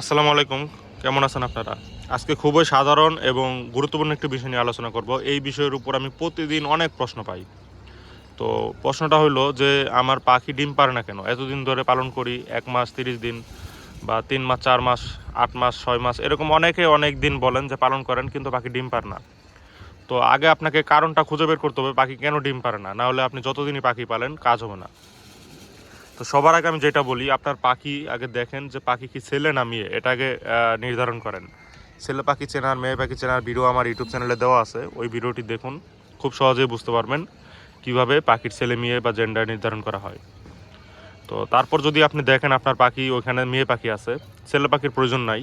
আসসালামু আলাইকুম। কেমন আছেন আপনারা? আজকে খুবই সাধারণ এবং গুরুত্বপূর্ণ একটি বিষয় নিয়ে আলোচনা করব। এই বিষয়ের উপর আমি প্রতিদিন অনেক প্রশ্ন পাই। তো প্রশ্নটা হলো যে, আমার পাখি ডিম পারে না কেন? এতদিন ধরে পালন করি, এক মাস তিরিশ দিন বা তিন মাস, চার মাস, আট মাস, ছয় মাস, এরকম অনেকে অনেক দিন বলেন যে পালন করেন, কিন্তু পাখি ডিম পারে না। তো আগে আপনাকে কারণটা খুঁজে বের করতে হবে, পাখি কেন ডিম পারে না? না হলে আপনি যতদিনই পাখি পালেন, কাজ হবে না। তো সবার আগে আমি যেটা বলি, আপনার পাখি আগে দেখেন যে পাখি কি ছেলে না মেয়ে, এটা আগে নির্ধারণ করেন। ছেলে পাখি চেনার, মেয়ে পাখি চেনার ভিডিও আমার ইউটিউব চ্যানেলে দেওয়া আছে, ওই ভিডিওটি দেখুন, খুব সহজেই বুঝতে পারবেন কীভাবে পাখির ছেলে মেয়ে বা জেন্ডার নির্ধারণ করা হয়। তো তারপর যদি আপনি দেখেন আপনার পাখি, ওইখানে মেয়ে পাখি আছে, ছেলে পাখির প্রয়োজন নাই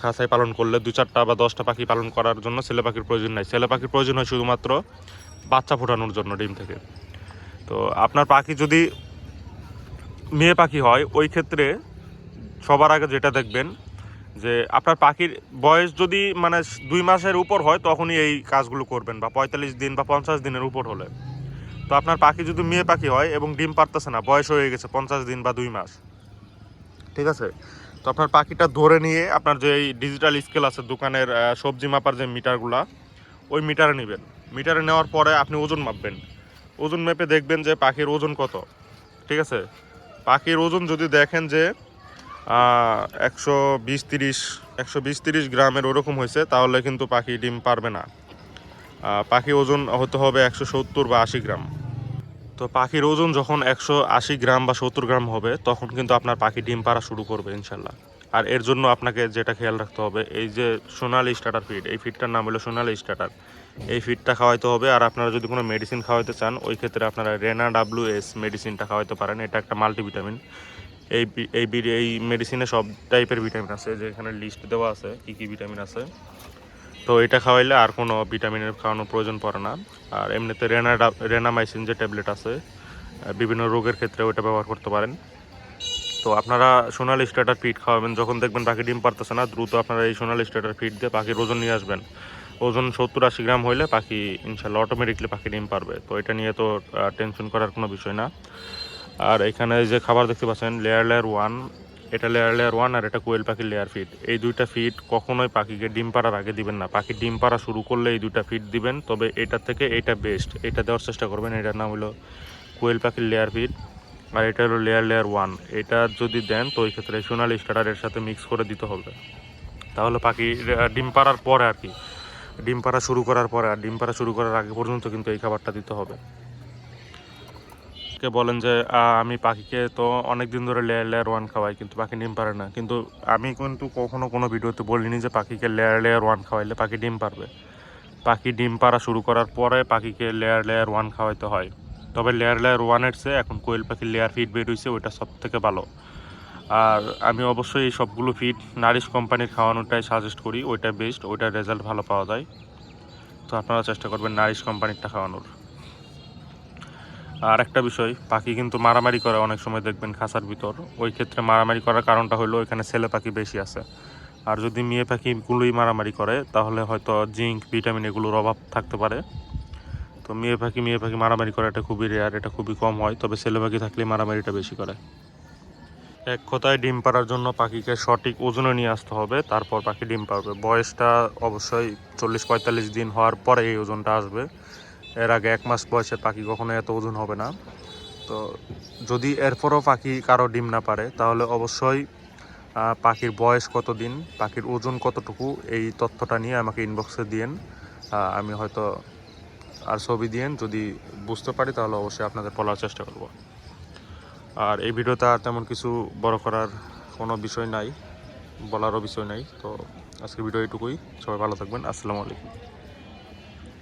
খাঁচায় পালন করলে দু চারটা বা দশটা পাখি পালন করার জন্য ছেলে পাখির প্রয়োজন নাই। ছেলে পাখির প্রয়োজন হয় শুধুমাত্র বাচ্চা ফোটানোর জন্য ডিম থেকে। তো আপনার পাখি যদি মেয়ে পাখি হয়, ওই ক্ষেত্রে সবার আগে যেটা দেখবেন যে আপনার পাখির বয়স যদি মানে দুই মাসের উপর হয়, তখনই এই কাজগুলো করবেন বা পঁয়তাল্লিশ দিন বা পঞ্চাশ দিনের উপর হলে। তো আপনার পাখি যদি মেয়ে পাখি হয় এবং ডিম পারতেছে না, বয়স হয়ে গেছে পঞ্চাশ দিন বা দুই মাস, ঠিক আছে? তো আপনার পাখিটা ধরে নিয়ে আপনার যে ডিজিটাল স্কেল আছে, দোকানের সবজি মাপার যে মিটারগুলা, ওই মিটারে নেবেন। মিটারে নেওয়ার পরে আপনি ওজন মাপবেন। ওজন মেপে দেখবেন যে পাখির ওজন কত, ঠিক আছে? পাখির ওজন যদি দেখেন যে একশো বিশ তিরিশ, একশো বিশ তিরিশ গ্রামের ওরকম হয়েছে, তাহলে কিন্তু পাখি ডিম পারবে না। পাখি ওজন হতে হবে একশো সত্তর বা আশি গ্রাম। তো পাখির ওজন যখন একশো আশি গ্রাম বা সত্তর গ্রাম হবে, তখন কিন্তু আপনার পাখি ডিম পাড়া শুরু করবে, ইনশাল্লাহ। আর এর জন্য আপনাকে যেটা খেয়াল রাখতে হবে, এই যে সোনালি স্টার্টার ফিড এই ফিডটার নাম হলো সোনালি স্টার্টার এই ফিডটা খাওয়াইতে হবে। আর আপনারা যদি কোনো মেডিসিন খাওয়াইতে চান, ওই ক্ষেত্রে আপনারা রেনা ডাব্লিউ এস মেডিসিনটা খাওয়াইতে পারেন। এটা একটা মাল্টিভিটামিন এই এই এই মেডিসিনে সব টাইপের ভিটামিন আছে। যে এখানে লিস্ট দেওয়া আছে, কী কী ভিটামিন আছে। তো এটা খাওয়াইলে আর কোনো ভিটামিনের খাওয়ানোর প্রয়োজন পড়ে না। আর এমনিতে রেনা রেনামাইসিন যে ট্যাবলেট আছে বিভিন্ন রোগের ক্ষেত্রে ওইটা ব্যবহার করতে পারেন। তো আপনারা সোনালি স্টার্টার ফিড খাওয়াবেন। যখন দেখবেন পাখি ডিম পারতেছে না, দ্রুত আপনারা এই সোনালি স্টার্টার ফিড দিয়ে পাখির ওজন নিয়ে আসবেন। ওজন সত্তর আশি গ্রাম হইলে পাখি ইনশাল্লাহ অটোমেটিকলি পাখি ডিম পারবে। তো এটা নিয়ে তো টেনশন করার কোনো বিষয় না। আর এখানে যে খাবার দেখতে পাচ্ছেন লেয়ার লেয়ার ওয়ান এটা লেয়ার লেয়ার ওয়ান আর এটা কোয়েল পাখির লেয়ার ফিড এই দুইটা ফিড কখনোই পাখিকে ডিম পাড়ার আগে দিবেন না। পাখি ডিম পাড়া শুরু করলে এই দুইটা ফিড দিবেন, তবে এটা থেকে এটা বেস্ট এটা দেওয়ার চেষ্টা করবেন, এটার নাম হলো কোয়েল পাখির লেয়ার ফিড আর এটা হলো লেয়ার লেয়ার ওয়ান এটা যদি দেন, তো ওই ক্ষেত্রে সোনালি স্টার্টারের সাথে মিক্স করে দিতে হবে। তাহলে পাখি ডিম পাড়ার পরে আর কি ডিম পাড়া শুরু করার পরে, আর ডিম পাড়া শুরু করার আগে পর্যন্ত কিন্তু এই খাবারটা দিতে হবে। কে বলেন যে আমি পাখিকে তো অনেক দিন ধরে লেয়ার লেয়ার ওয়ান খাওয়াই, কিন্তু পাখি ডিম পারে না। কিন্তু আমি কিন্তু কখনো কোনো ভিডিওতে বলিনি যে পাখিকে লেয়ার লেয়ার ওয়ান খাওয়াইলে পাখি ডিম পারবে পাখি ডিম পাড়া শুরু করার পরে পাখিকে লেয়ার লেয়ার ওয়ান খাওয়াইতে হয়। তবে লেয়ার লেয়ার ওয়ানের চেয়ে এখন কোয়েল পাখির লেয়ার ফিড বের হয়েছে ওইটা সব থেকে ভালো। আর আমি অবশ্যই এই সবগুলো ফিড নারিশ কোম্পানির খাওয়ানোটাই সাজেস্ট করি, ওইটা বেস্ট ওইটার রেজাল্ট ভালো পাওয়া যায়। তো আপনারা চেষ্টা করবেন নারিশ কোম্পানিরটা খাওয়ানোর। আর একটা বিষয়, পাখি কিন্তু মারামারি করে অনেক সময় দেখবেন খাঁচার ভিতর। ওই ক্ষেত্রে মারামারি করার কারণটা হলো এখানে ছেলে পাখি বেশি আছে। আর যদি মেয়ে পাখিগুলোই মারামারি করে, তাহলে হয়তো জিঙ্ক, ভিটামিন এগুলোর অভাব থাকতে পারে। তো মেয়ে পাখি মেয়ে পাখি মারামারি করা এটা খুবই রেয়ার এটা খুবই কম হয়, তবে ছেলে পাখি থাকলে মারামারিটা বেশি করে। এক কথায় ডিম পাড়ার জন্য পাখিকে সঠিক ওজনে নিয়ে আসতে হবে, তারপর পাখি ডিম পারবে বয়সটা অবশ্যই চল্লিশ পঁয়তাল্লিশ দিন হওয়ার পরে এই ওজনটা আসবে। এর আগে এক মাস বয়সের পাখি কখনো এত ওজন হবে না। তো যদি এরপরও পাখি কারও ডিম না পারে তাহলে অবশ্যই পাখির বয়স কত দিন, পাখির ওজন কতটুকু, এই তথ্যটা নিয়ে আমাকে ইনবক্সে দিয়েন। আমি হয়তো আর ছবি দিয়েন। যদি বুঝতে পারি, তাহলে অবশ্যই আপনাদের বলার চেষ্টা করব। আর এই ভিডিওটা তেমন কিছু বড় করার কোনো বিষয় নাই, বলারও বিষয় নাই। তো আজকের ভিডিও এটুকুই সবাই ভালো থাকবেন। আসসালামু আলাইকুম।